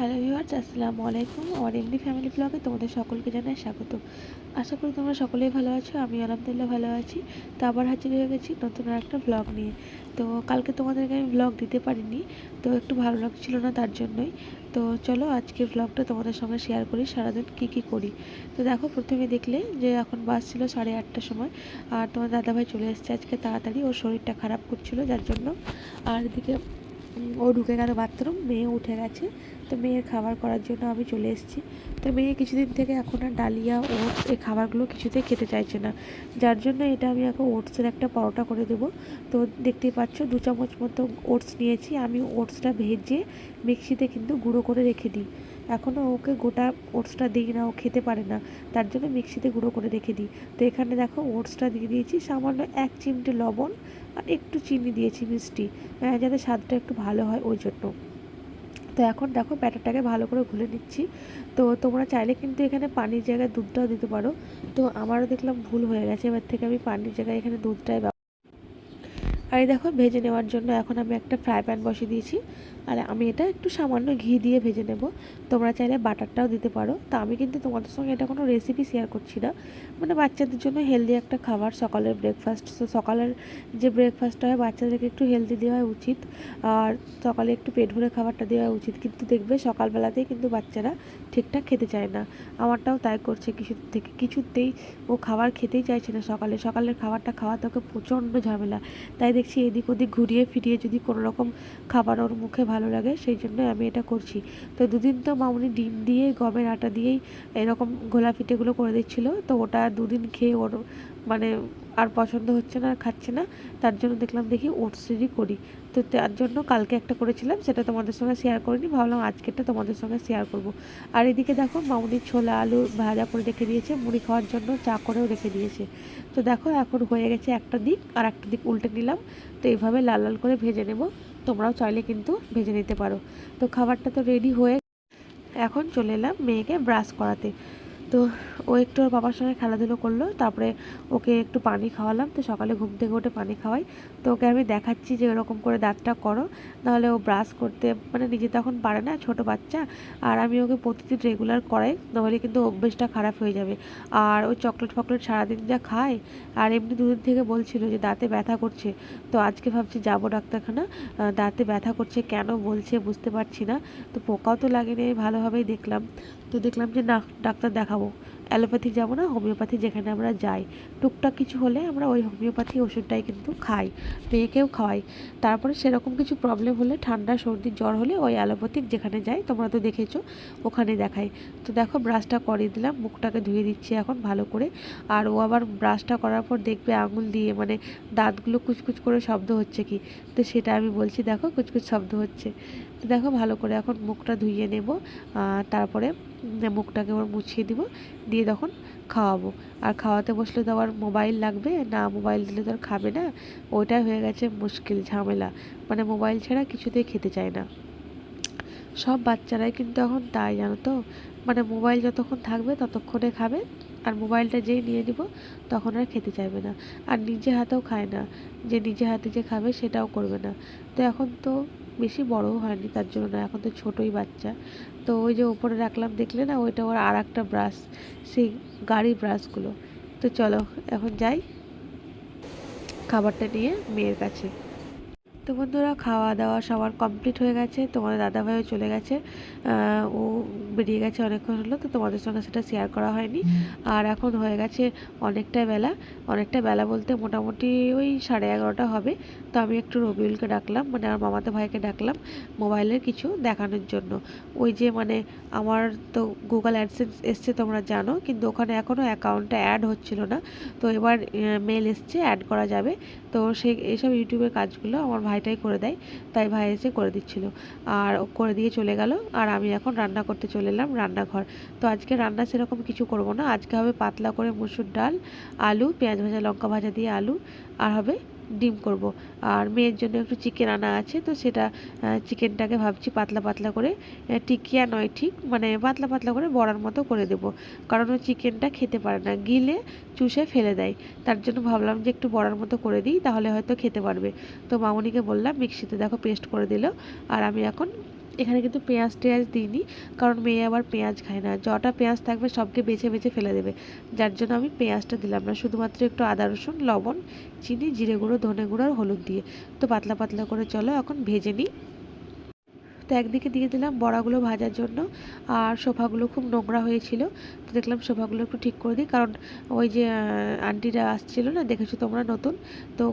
Hello viewers আসসালামু আলাইকুম। আমার এমনি ফ্যামিলি ব্লগে তোমাদের সকলকে জানাই স্বাগত। আশা করি তোমরা সকলেই ভালো আছো আমি আলহামদুলিল্লাহ ভালো আছি। তো আবার হাজির হয়ে গেছি নতুন আর একটা ব্লগ নিয়ে। তো কালকে তোমাদেরকে আমি ব্লগ দিতে পারিনি, তো একটু ভালো লাগছিল না তার জন্যই। তো চলো আজকে ব্লগটা তোমাদের সঙ্গে শেয়ার করি, সারাদিন কী কী করি। তো দেখো, প্রথমে দেখলে যে এখন বাস ছিল সাড়ে আটটার সময়, আর তোমার দাদাভাই চলে এসেছে। আজকে তাড়াতাড়ি ওর শরীরটা খারাপ করছিল, যার জন্য। আর এদিকে ও ঢুকে গেল বাথরুম মেয়ে উঠে গেছে। তো মেয়ের খাবার করার জন্য আমি চলে এসেছি। তো মেয়ে কিছুদিন থেকে এখন আর ডালিয়া ওটস এই খাবারগুলো কিছুতেই খেতে চাইছে না। যার জন্য এটা আমি এখন ওটসের একটা পরোটা করে দেবো। তো দেখতেই পাচ্ছ, দু চামচ মতো ওটস নিয়েছি। আমি ওটসটা ভেজে মিক্সিতে কিন্তু গুঁড়ো করে রেখে দিই। এখনও ওকে গোটা ওটসটা দিই না, ও খেতে পারে না। তার জন্য মিক্সিতে গুঁড়ো করে রেখে দিই। তো এখানে দেখো ওটসটা দিয়ে দিয়েছি, সামান্য এক চিমটে লবণ আর একটু চিনি দিয়েছি মিষ্টি যাতে স্বাদটা একটু ভালো হয় ওই জন্য। তো এখন দেখো ব্যাটারটাকে ভালো করে গুলে নিচ্ছি। তো তোমরা চাইলে কিন্তু এখানে পানির জায়গায় দুধটাও দিতে পারো। তো আমারও দেখলাম ভুল হয়ে গেছে, এবার থেকে আমি পানির জায়গায় এখানে দুধটাই আর এই দেখো ভেজে নেওয়ার জন্য এখন আমি একটা ফ্রাই প্যান বসিয়ে দিয়েছি। আর আমি এটা একটু সামান্য ঘি দিয়ে ভেজে নেব। তোমরা চাইলে বাটারটাও দিতে পারো। তা আমি কিন্তু তোমাদের সঙ্গে এটা কোনো রেসিপি শেয়ার করছি না। মানে বাচ্চাদের জন্য হেলদি একটা খাবার, সকালের ব্রেকফাস্ট তো সকালের যে ব্রেকফাস্টটা হয়, বাচ্চাদেরকে একটু হেলদি দেওয়া উচিত। আর সকালে একটু পেট ভরে খাবারটা দেওয়া উচিত। কিন্তু দেখবে সকালবেলাতেই কিন্তু বাচ্চারা ঠিকঠাক খেতে চায় না। আমারটাও তাই করছে কিছু থেকে। কিছুতেই ও খাবার খেতেই চাইছে না সকালে। সকালের খাবারটা খাওয়া ওকে প্রচণ্ড ঝামেলা। তাই দেখছি এদিক ওদিক ঘুরিয়ে ফিরিয়ে যদি কোনো রকম খাবার ওর মুখে ভালো লাগে, সেই জন্য আমি এটা করছি। তো দুদিন তো মামুনি ডিম দিয়ে, গমের আটা দিয়েই এরকম ঘোলা পিঠেগুলো করে দিচ্ছিল। তো ওটা দুদিন খেয়ে ওর মানে আর পছন্দ হচ্ছে না, আর খাচ্ছে না। তার জন্য দেখলাম দেখি ওটসেরই করি। তো তার জন্য কালকে একটা করেছিলাম, সেটা তোমাদের সঙ্গে শেয়ার করিনি, ভাবলাম আজকেরটা তোমাদের সঙ্গে শেয়ার করব। আর এদিকে দেখো মামুনি ছোলা, আলু ভাজা করে রেখে দিয়েছে, মুড়ি খাওয়ার জন্য চা করেও রেখে দিয়েছে। তো দেখো এখন হয়ে গেছে একটা দিক, আর একটা দিক উল্টে নিলাম। তো এইভাবে লাল লাল করে ভেজে নেব। তোমরাও চাইলে কিন্তু ভেজে নিতে পারো। তো খাবারটা তো রেডি হয়ে এখন চলে এলাম মেয়েকে ব্রাশ করাতে। তো ও একটু ওর বাবার সঙ্গে খেলাধুলো করল, তারপরে ওকে একটু পানি খাওয়ালাম। তো সকালে ঘুম থেকে উঠে পানি খাওয়াই। তো ওকে আমি দেখাচ্ছি যে এরকম করে দাঁতটা করো, নাহলে ও ব্রাশ করতে মানে নিজে তখন পারে না, ছোট বাচ্চা। আর আমি ওকে প্রতিদিন রেগুলার করাই, নাহলে কিন্তু অভ্যেসটা খারাপ হয়ে যাবে। আর ও চকলেট ফকলেট সারাদিন যা খায়, আর এমনি দুদিন থেকে বলছিল যে দাঁতে ব্যথা করছে। তো আজকে ভাবছি যাব ডাক্তারখানা দাঁতে ব্যথা করছে কেন বলছে বুঝতে পারছি না। তো পোকাও তো লাগেনি ভালোভাবেই দেখলাম। তো দেখলাম যে না ডাক্তার দেখাবো। অ্যালোপ্যাথি যাব না, হোমিওপ্যাথি যেখানে আমরা যাই। টুকটাক কিছু হলে আমরা ওই হোমিওপ্যাথি ওষুধটাই কিন্তু খাই মেয়েকেও খাওয়াই। তারপরে সেরকম কিছু প্রবলেম হলে, ঠান্ডা, সর্দি, জ্বর হলে ওই অ্যালোপ্যাথিক যেখানে যাই, তোমরা তো দেখেছ, ওখানে দেখাই। তো দেখো ব্রাশটা করিয়ে দিলাম, মুখটাকে ধুয়ে দিচ্ছি এখন ভালো করে। আর ও আবার ব্রাশটা করার পর দেখবে আঙুল দিয়ে মানে দাঁতগুলো কুচকুচ করে শব্দ হচ্ছে কি? তো সেটা আমি বলছি, দেখো, কুচকুচ শব্দ হচ্ছে। তো দেখো, ভালো করে এখন মুখটা ধুইয়ে নেব তারপরে মুখটাকে ওর মুছিয়ে দিব, দিয়ে তখন খাওয়াবো। আর খাওয়াতে বসলে তো আবার মোবাইল লাগবে, না মোবাইল দিলে তো আর খাবে না। ওইটাই হয়ে গেছে মুশকিল, ঝামেলা। মানে মোবাইল ছাড়া কিছুতেই খেতে চায় না। সব বাচ্চারাই কিন্তু এখন তাই, জানো তো? মানে মোবাইল যতক্ষণ থাকবে ততক্ষণে খাবে, আর মোবাইলটা যেই নিয়ে নিব তখন আর খেতে চাইবে না। আর নিজে হাতেও খায় না। যে নিজে হাতে যে খাবে সেটাও করবে না। তো এখন তো বেশি বড়ও হয়নি, তার জন্য না, এখন তো ছোটোই বাচ্চা। তো ওই যে ওপরে রাখলাম, দেখলে না, ওইটা ওর আর একটা ব্রাশ সেই গাড়ি ব্রাশগুলো তো চলো, এখন যাই। খাবারটা নিয়ে মেয়ের কাছে। তো বন্ধুরা খাওয়া দাওয়া সবার কমপ্লিট হয়ে গেছে। তোমাদের দাদাভাইও চলে গেছে। ও বেরিয়ে গেছে অনেকক্ষণ হলো তো তোমাদের সঙ্গে সেটা শেয়ার করা হয়নি। আর এখন হয়ে গেছে অনেকটাই বেলা। অনেকটা বেলা বলতে মোটামুটি ওই সাড়ে এগারোটা হবে। তো আমি একটু রবিউলকে ডাকলাম মানে আমার মামাতো ভাইকে ডাকলাম মোবাইলের কিছু দেখানোর জন্য। ওই যে মানে আমার তো গুগল অ্যাডসেন্স এসছে তোমরা জানো কিন্তু ওখানে এখনও অ্যাকাউন্টটা অ্যাড হচ্ছিল না। তো এবার মেল এসছে অ্যাড করা যাবে। তো সেই এইসব ইউটিউবের কাজগুলো আমার ভাইটাই করে দেয়, তাই ভাই এসে করে দিচ্ছিল। আর করে দিয়ে চলে গেল, আর আমি এখন রান্না করতে চলে এলাম রান্নাঘর। তো আজকে রান্না সেরকম কিছু করব না, আজকে হবে পাতলা করে মুসুর ডাল, আলু, পেঁয়াজ ভাজা, লঙ্কা ভাজা দিয়ে আলু, আর হবে ডিম করব। আর মেয়ের জন্য একটু চিকেন আনা আছে, তো সেটা চিকেনটাকে ভাবছি পাতলা পাতলা করে টিকিয়া নয় ঠিক মানে পাতলা পাতলা করে বড়ার মতো করে দেব। কারণ ও চিকেনটা খেতে পারে না, গিলে চুষে ফেলে দেয়। তার জন্য ভাবলাম যে একটু বড়ার মতো করে দিই, তাহলে হয়তো খেতে পারবে। তো মামনিকে বললাম, মিক্সিতে দেখো পেস্ট করে দিল, আর আমি এখন এখানে কিন্তু পেঁয়াজ টেয়াজ দিইনি, কারণ মেয়ে আবার পেঁয়াজ খায় না। যটা পেঁয়াজ থাকবে সবকে বেছে বেছে ফেলে দেবে। যার জন্য আমি পেঁয়াজটা দিলাম না, শুধুমাত্র একটু আদা, রসুন, লবণ, চিনি, জিরে গুঁড়ো, ধনে গুঁড়ো আর হলুদ দিয়ে। তো পাতলা পাতলা করে চলো, এখন ভেজে নিই। তো একদিকে দিয়ে দিলাম বড়াগুলো ভাজার জন্য। আর সোফাগুলো খুব নোংরা হয়েছিল। তো দেখলাম সোফাগুলো একটু ঠিক করে দিই। কারণ ওই যে আন্টিরা আসছিল না, দেখেছ তোমরা নতুন? তো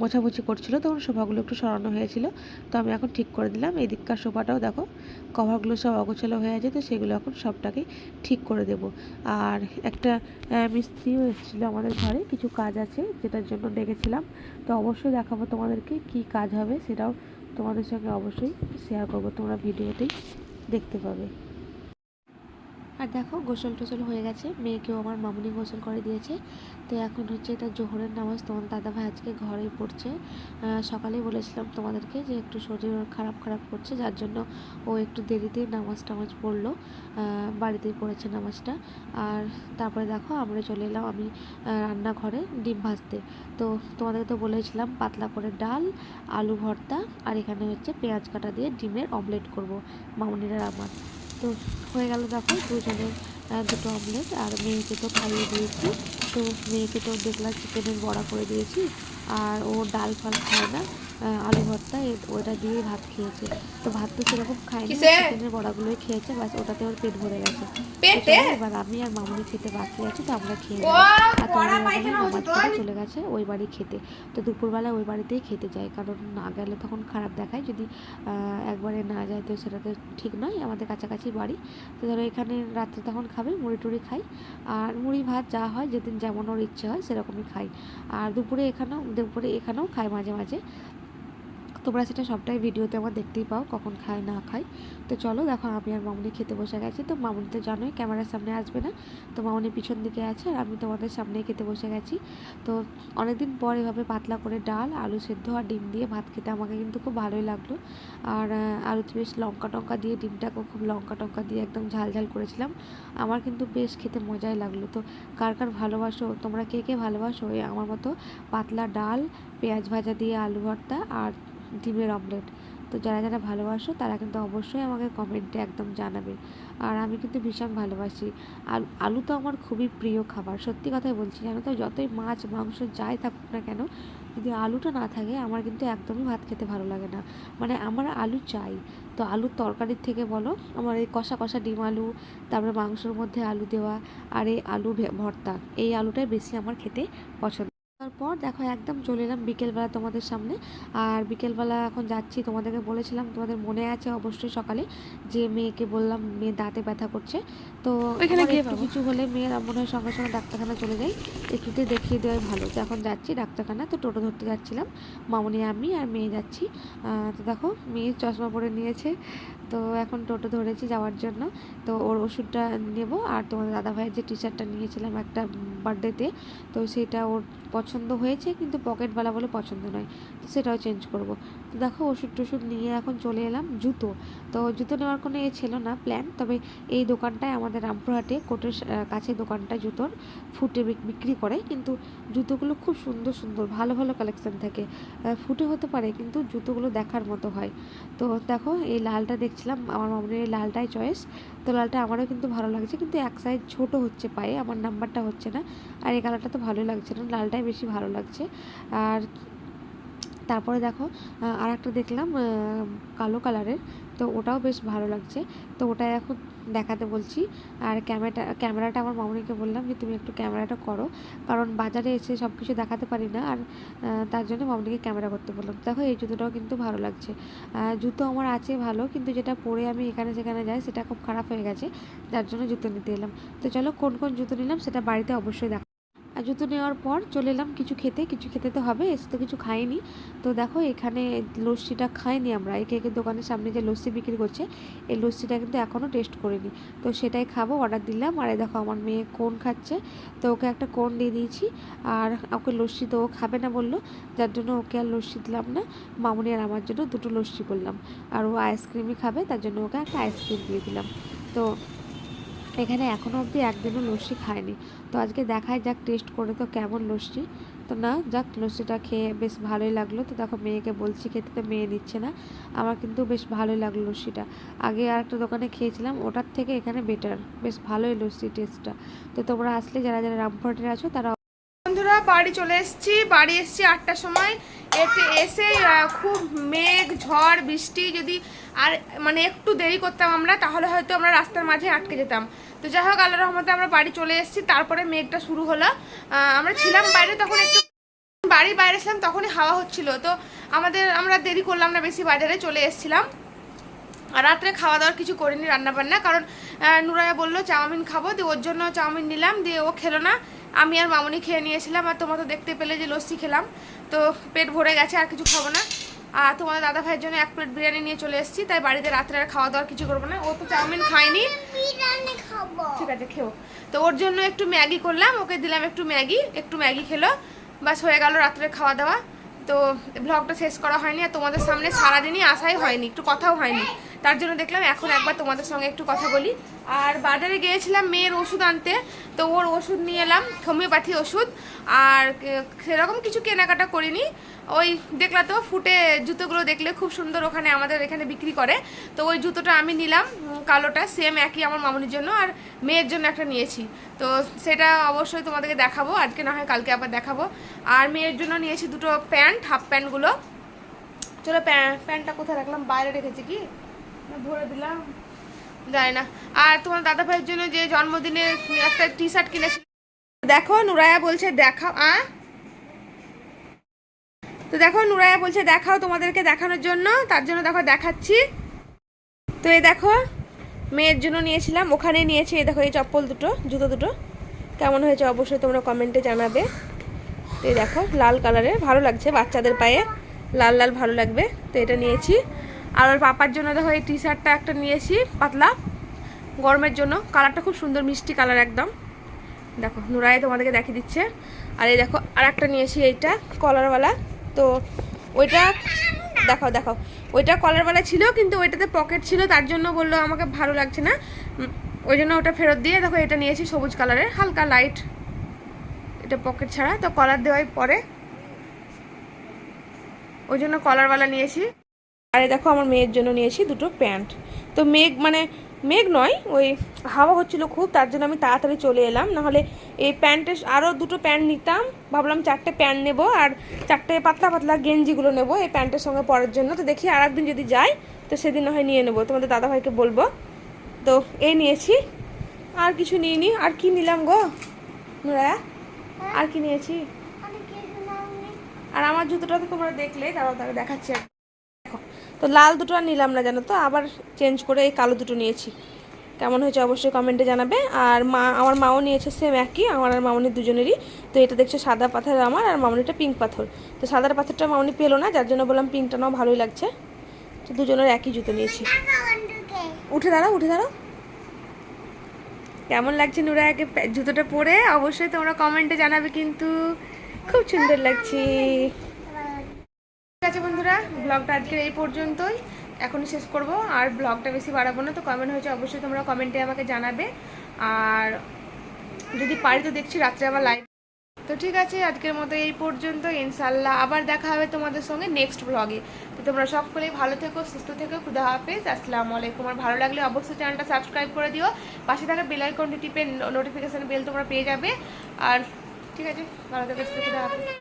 মোছামুছি করছিল, তখন সোফাগুলো একটু সরানো হয়েছিল। তো আমি এখন ঠিক করে দিলাম। এই দিককার সোফাটাও দেখো, কভারগুলো সব অগোছালো হয়ে আছে, তো সেগুলো এখন সবটাকে ঠিক করে দেব। আর একটা মিস্ত্রিও এসেছিল আমাদের ঘরে, কিছু কাজ আছে, যেটার জন্য ডেকেছিলাম। তো অবশ্যই দেখাবো তোমাদেরকে কি কাজ হবে, সেটাও তোমাদের সঙ্গে অবশ্যই শেয়ার করব তোমরা ভিডিওতেই দেখতে পাবে। আর দেখো, গোসল টোসল হয়ে গেছে। মেয়েকেও আমার মামুনি গোসল করে দিয়েছে। তো এখন হচ্ছে এটা জোহরের নামাজ। তোমার দাদা ভাই আজকে ঘরেই পড়ছে। সকালেই বলেছিলাম তোমাদেরকে যে একটু শরীর খারাপ খারাপ করছে, যার জন্য ও একটু দেরিতেই নামাজ টামাজ পড়ল। বাড়িতেই পড়েছে নামাজটা। আর তারপরে দেখো, আমরা চলে এলাম আমি রান্নাঘরে ডিম ভাজতে। তো তোমাদের তো বলেছিলাম পাতলা করে ডাল, আলু ভর্তা আর এখানে হচ্ছে পেঁয়াজ কাটা দিয়ে ডিমের অমলেট করব, মামুনিরা আমার। তো হয়ে গেল দেখো দুজনের দুটো অমলেট আর মেয়েকে তো খাইয়ে দিয়েছি। তো মেয়েকে তো দেখলাম চিকেনের বড়া করে দিয়েছি, আর ও ডাল ফাল খায় না। আলু ভর্তা ওটা দিয়ে ভাত খেয়েছে। তো ভাত তো সেরকম খায়নি চিকেনের বড়াগুলোই খেয়েছে বাস ওটাতে ওর পেট ভরে গেছে। এবার আমি আর মামুনি খেতে বাকি আছি তো আমরা খেয়ে আর তোমার চলে গেছে ওই বাড়ি খেতে। তো দুপুরবেলা ওই বাড়িতেই খেতে যাই কারণ না গেলে তখন খারাপ দেখায় যদি একবারে না যায় তো সেটা তো ঠিক নয় আমাদের কাছাকাছি বাড়ি। তো ধরো এখানে রাত্রে তখন খাবে মুড়ি টুড়ি খাই আর মুড়ি ভাত যা হয় যেদিন যেমন ওর ইচ্ছে হয় সেরকমই খাই। আর দুপুরে এখানেও দুপুরে এখানেও খাই মাঝে মাঝে। তোমরা সেটা সবটাই ভিডিওতে আমার দেখতেই পাও, কখন খায়, না খায়। তো চলো, দেখো আমি আর মামুনি খেতে বসে গেছি। তো মামুনি তো জানোই ক্যামেরার সামনে আসবে না। তো মামুনি পিছন দিকে আছে আর আমি তোমাদের সামনেই খেতে বসে গেছি। তো অনেকদিন পর এভাবে পাতলা করে ডাল, আলু সেদ্ধ আর ডিম দিয়ে ভাত খেতে আমাকে কিন্তু খুব ভালোই লাগল। আর আলুতে বেশ লঙ্কা টঙ্কা দিয়ে ডিমটাকেও খুব লঙ্কা টঙ্কা দিয়ে একদম ঝাল ঝাল করেছিলাম। আমার কিন্তু বেশ খেতে মজাই লাগল। তো কার কার ভালোবাসো, তোমরা কে কে ভালোবাসো আমার মতো পাতলা ডাল, পেঁয়াজ ভাজা দিয়ে আলু ভর্তা আর ডিমের অমলেট। তো যারা যারা ভালোবাসো, তারা কিন্তু অবশ্যই আমাকে কমেন্টে একদম জানাবে। আর আমি কিন্তু ভীষণ ভালোবাসি। আলু আলু তো আমার খুবই প্রিয় খাবার। সত্যি কথাই বলছি, জানো তো, যতই মাছ, মাংস যাই থাকুক না কেন, যদি আলুটা না থাকে, আমার কিন্তু একদমই ভাত খেতে ভালো লাগে না। মানে আমার আলু চাই। তো আলুর তরকারির থেকে বলো, আমার এই কষা কষা ডিম আলু, তারপরে মাংসর মধ্যে আলু দেওয়া, আর এই আলু ভর্তা, এই আলুটাই বেশি আমার খেতে পছন্দ। তারপর দেখো একদম চলে এলাম বিকেলবেলা তোমাদের সামনে। আর বিকেলবেলা এখন যাচ্ছি তোমাদেরকে বলেছিলাম তোমাদের মনে আছে অবশ্যই সকালে যে মেয়েকে বললাম মেয়ে দাঁতে ব্যথা করছে। তো এখানে কিছু হলে মেয়ের মনে হয় সঙ্গে সঙ্গে ডাক্তারখানা চলে যাই। একটুতে দেখিয়ে দেওয়াই ভালো। তো এখন যাচ্ছি ডাক্তারখানা তো টোটো ধরতে যাচ্ছিলাম। মামনি আমি আর মেয়ে যাচ্ছি। তো দেখো মেয়ে চশমা পরে নিয়েছে। তো এখন টোটো ধরেছি যাওয়ার জন্য। তো ওর ওষুধটা নেব। আর তোমাদের দাদাভাইয়ের যে টি শার্টটা নিয়েছিলাম একটা বার্থডেতে তো সেটা ওর পছন্দ হয়েছে কিন্তু পকেটওয়ালা বলে পছন্দ নয়। তো সেটাও চেঞ্জ করব। তো দেখো ওষুধ টষুধ নিয়ে এখন চলে এলাম জুতো। তো জুতো নেওয়ার কোনো এ ছিল না প্ল্যান তবে এই দোকানটায় আমাদের রামপুরহাটে কোটের কাছে দোকানটা জুতোর ফুটে বিক্রি করে। কিন্তু জুতোগুলো খুব সুন্দর সুন্দর, ভালো ভালো কালেকশান থাকে। ফুটে হতে পারে, কিন্তু জুতোগুলো দেখার মতো হয়। তো দেখো, এই লালটা দেখছিলাম, আমার মামনের এই লালটাই চয়েস তো লালটা আমারও কিন্তু ভালো লাগছে, কিন্তু এক সাইজ ছোট হচ্ছে পায়ে, আমার নাম্বারটা হচ্ছে না। আর এই কালারটা তো ভালোই লাগছে না, লালটাই বেশি ভালো লাগছে। আর তারপরে দেখো আর একটা দেখলাম কালো কালারের, তো ওটাও বেশ ভালো লাগছে। তো ওটা এখন দেখাতে বলছি। আর ক্যামেরাটা ক্যামেরাটা আমার মামনিকে বললাম যে, তুমি একটু ক্যামেরাটা করো। কারণ বাজারে এসে সব কিছু দেখাতে পারি না, আর তার জন্য মামনিকে ক্যামেরা করতে বললাম। দেখো, এই জুতোটাও কিন্তু ভালো লাগছে। জুতো আমার আছে ভালো, কিন্তু যেটা পরে আমি এখানে সেখানে যাই, সেটা খুব খারাপ হয়ে গেছে যার জন্য জুতো নিতে এলাম। তো চলো, কোন কোন জুতো নিলাম, সেটা বাড়িতে অবশ্যই দেখা জুতো নেওয়ার পর চলে এলাম কিছু খেতে কিছু খেতে তো হবে এসে তো কিছু খাইনি তো দেখো এখানে লস্যিটা খাইনি আমরা একে একে দোকানের সামনে যে লস্যি বিক্রি করছে এই লস্যিটা কিন্তু এখনও টেস্ট করিনি তো সেটাই খাব অর্ডার দিলাম আর এই দেখো আমার মেয়ে কোন খাচ্ছে তো ওকে একটা কোন দিয়ে দিয়েছি আর ওকে লস্যি তো ও খাবে না বলল যার জন্য ওকে আর লস্যি দিলাম না মামুনি আর আমার জন্য দুটো লস্যি করলাম আর ও আইসক্রিমই খাবে তার জন্য ওকে একটা আইসক্রিম দিয়ে দিলাম তো এখানে এখনও অবধি একদিনও লস্যি খায়নি তো আজকে দেখায় যাক টেস্ট করে তো কেমন লস্যি। তো না, যাক, লস্যিটা খেয়ে বেশ ভালোই লাগল। তো দেখো, মেয়েকে বলছি খেতে তো মেয়ে নিচ্ছে না। আমার কিন্তু বেশ ভালোই লাগল লস্যিটা। আগে আর একটা দোকানে খেয়েছিলাম, ওটার থেকে এখানে বেটার বেশ ভালোই লস্যি টেস্টটা তো তোমরা আসলে যারা যারা রামপুরহাটের আছো, তারা বন্ধুরা, বাড়ি চলে এসেছি। বাড়ি এসেছি আটটার সময়। এতে এসে খুব মেঘ, ঝড়, বৃষ্টি যদি আর মানে একটু দেরি করতাম আমরা, তাহলে হয়তো আমরা রাস্তার মাঝে আটকে যেতাম। তো যাই হোক আল্লাহ রহমতে আমরা বাড়ি চলে এসেছি। তারপরে মেঘটা শুরু হলো। আমরা ছিলাম বাইরে তখন একটু বাড়ির বাইরে ছিলাম, তখনই হাওয়া হচ্ছিল। তো আমাদের, আমরা দেরি করলাম না, বেশি বাজারে চলে এসেছিলাম। আর রাত্রে খাওয়া দাওয়ার কিছু করিনি রান্না বান্না কারণ নুরায়া বলল, চাউমিন খাব। দিয়ে ওর জন্য চাউমিন নিলাম। দিয়ে ও খেলো না। আমি আর মামনি খেয়ে নিয়েছিলাম আর তোমার তো দেখতে পেলে যে লস্যি খেলাম। তো পেট ভরে গেছে আর কিছু খাব না। আর তোমাদের দাদা ভাইয়ের জন্য এক প্লেট বিরিয়ানি নিয়ে চলে এসেছি তাই বাড়িতে রাত্রে আর খাওয়া দাওয়ার কিছু করব না। ও তো চাউমিন খায়নি। ঠিক আছে খেও। তো ওর জন্য একটু ম্যাগি করলাম ওকে দিলাম একটু ম্যাগি একটু ম্যাগি খেলো। বাস হয়ে গেল রাত্রে খাওয়া দাওয়া। তো ব্লগটা শেষ করা হয়নি আর তোমাদের সামনে সারাদিনই আসাই হয়নি একটু কথাও হয়নি। তার জন্য দেখলাম, এখন একবার তোমাদের সঙ্গে একটু কথা বলি। আর বাজারে গিয়েছিলাম মেয়ের ওষুধ আনতে, তো ওর ওষুধ নিয়ে এলাম, হোমিওপ্যাথি ওষুধ, আর সেরকম কিছু কেনাকাটা করিনি। ওই দেখলা তো, ফুটে জুতোগুলো দেখলে খুব সুন্দর ওখানে আমাদের এখানে বিক্রি করে। তো ওই জুতোটা আমি নিলাম কালোটা সেম একই আমার মামুনির জন্য, আর মেয়ের জন্য একটা নিয়েছি। তো সেটা অবশ্যই তোমাদেরকে দেখাবো, আজকে না হয় কালকে আবার দেখাবো। আর মেয়ের জন্য নিয়েছি দুটো প্যান্ট, হাফ প্যান্টগুলো। চলো প্যান্ট প্যান্টটা কোথায় রাখলাম? বাইরে রেখেছি কি? ধরে দিলাম। যায় না। আর তোমার দাদা ভাইয়ের জন্য যে জন্মদিনে একটা টি শার্ট কিনেছি। দেখো, নুরায়া বলছে, দেখাও, আ? তো দেখো, নুরায়া বলছে, দেখাও তোমাদেরকে দেখানোর জন্য। তার জন্য দেখো, দেখাচ্ছি। তো এই দেখো, মেয়ের জন্য নিয়েছিলাম। ওখানে নিয়েছি এই দেখো, এই চপ্পল দুটো, জুতো দুটো। কেমন হয়েছে অবশ্যই তোমরা কমেন্টে জানাবে। তো এই দেখো, লাল কালারের, ভালো লাগছে বাচ্চাদের পায়ে। লাল লাল ভালো লাগবে। তো এটা নিয়েছি। আর ওর পাপার জন্য দেখো এই টি শার্টটা একটা নিয়েছি, পাতলা। গরমের জন্য। কালারটা খুব সুন্দর, মিষ্টি কালার একদম। দেখো, নুরাই তোমাদেরকে দেখিয়ে দিচ্ছে। আর এই দেখো আর একটা নিয়েছি এইটা কলারওয়ালা তো ওইটা দেখাও দেখাও ওইটা কলারওয়ালা ছিল, কিন্তু ওইটাতে পকেট ছিল, তার জন্য বলল আমাকে ভালো লাগছে না। ওই জন্য ওটা ফেরত দিয়ে দেখো, এটা নিয়েছি সবুজ কালারের হালকা লাইট এটা পকেট ছাড়া, তো কলার দেওয়াই পরে। ওই জন্য কলারওয়ালা নিয়েছি। আর দেখো আমার মেয়ের জন্য নিয়েছি দুটো প্যান্ট। তো মেঘ মানে মেঘ নয় ওই হাওয়া হচ্ছিল খুব তার জন্য আমি তাড়াতাড়ি চলে এলাম। নাহলে এই প্যান্টের আরও দুটো প্যান্ট নিতাম। ভাবলাম চারটে প্যান্ট নেব আর চারটে পাতলা পাতলা গেঞ্জিগুলো নেব এই প্যান্টের সঙ্গে পরার জন্য। তো দেখি আর একদিন যদি যাই তো সেদিন হয় নিয়ে নেব। তোমাদের দাদাভাইকে বলব। তো এই নিয়েছি। আর কিছু নিইনি। আর কি নিলাম গো? নোরা আর কি নিয়েছি? আর আমার জুতোটা তো তোমরা দেখলে তারপর তাকে দেখাচ্ছি তো লাল দুটো আর নিলাম না, জানো তো? আবার চেঞ্জ করে এই কালো দুটো নিয়েছি। কেমন হয়েছে অবশ্যই কমেন্টে জানাবে। আর মা, আমার মাও নিয়েছে সেম একই, আমার আর মামনির দুজনেরই। তো এটা দেখছে সাদা পাথর আমার আর মামনিটা পিঙ্ক পাথর। তো সাদার পাথরটা মামনি পেল না, যার জন্য বললাম পিঙ্কটা নাও, ভালোই লাগছে। তো দুজনের একই জুতো নিয়েছি। উঠে দাঁড়াও উঠে দাঁড়াও। কেমন লাগছে নুরা একে জুতোটা পরে? অবশ্যই তোমরা কমেন্টে জানাবে কিন্তু। খুব সুন্দর লাগছে। ঠিক আছে বন্ধুরা, ব্লগটা আজকের এই পর্যন্তই। এখনই শেষ করব, আর ব্লগটা বেশি বাড়াবো না, তো কমেন্ট হয়েছে অবশ্যই তোমরা কমেন্টে আমাকে জানাবে। আর যদি পারি তো দেখছি রাত্রে আবার লাইভ তো ঠিক আছে, আজকের মতো এই পর্যন্ত ইনশাল্লাহ আবার দেখা হবে তোমাদের সঙ্গে নেক্সট ব্লগে তো তোমরা সকলেই ভালো থেকো, সুস্থ থেকো, খুদা হাফেজ, আসসালামু আলাইকুম। আর ভালো লাগলে অবশ্যই চ্যানেলটা সাবস্ক্রাইব করে দিও। পাশে থাকা বেল আইকনটি টিপে নোটিফিকেশন বেল তোমরা পেয়ে যাবে। আর ঠিক আছে, ভালো থেকো, সুস্থ খুদা হাফেজ।